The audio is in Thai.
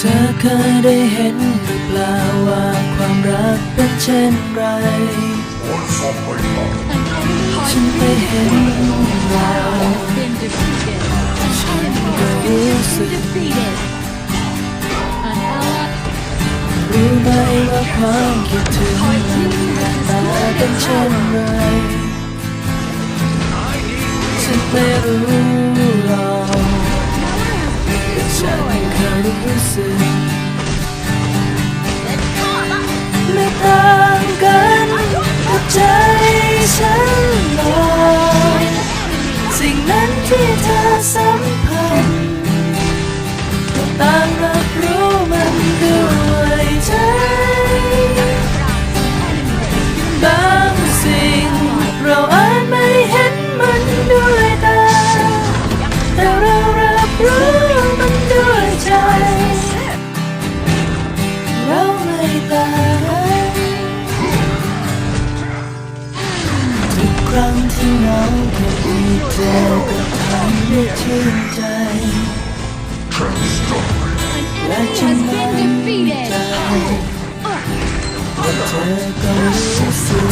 เธอเคยได้เห็นหรือเปล่าว่าความรักเป็นเช่นไร ฉันไปเห็นแล้ว been defeated. ฉันก็รู้สึกรู้ไหมว่าความคิดถึงนั้นร้าตาเป็นเช่นไร ฉันไม่รู้ รู้สึกไม่ต่างกันกับใจฉันหรอกสิ่งนั้นที่เธอสัมผัสต่างกัน รั้งที่เหงาแค่มีเธอก็ทำให้ชื่นใจ และ has ฉัน been มั่น defeated. ใจว่าเธอก็รู้สึก